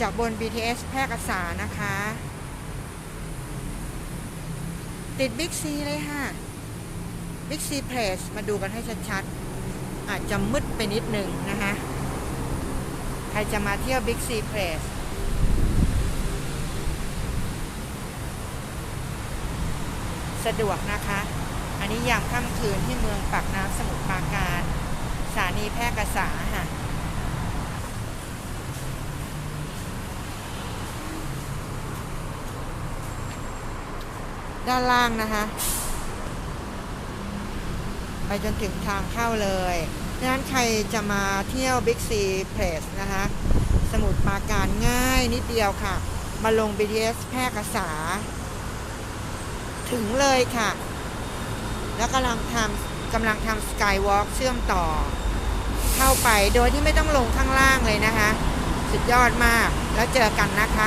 จากบน BTS แพร่กษานะคะ ติดบิ๊กซีเลยค่ะบิ๊กซีเพรสมาดูกันให้ชัดๆ อาจจะมืดไปนิดนึงนะคะ ใครจะมาเที่ยวบิ๊กซีเพรสสะดวกนะคะ อันนี้ยามค่ำคืนที่เมืองปากน้ำสมุทรปราการ สถานีแพร่กษาค่ะ ด้านล่างนะคะไปจนถึงทางเข้าเลยดังนั้นใครจะมาเที่ยว Big C Place นะคะ สมุทรปราการง่ายนิดเดียวค่ะ มาลง BTS แพร่กษา ถึงเลยค่ะ แล้วกำลังทำกำลังทำสกายวอล์กเชื่อมต่อ เข้าไปโดยที่ไม่ต้องลงข้างล่างเลยนะคะ สุดยอดมาก แล้วเจอกันนะคะ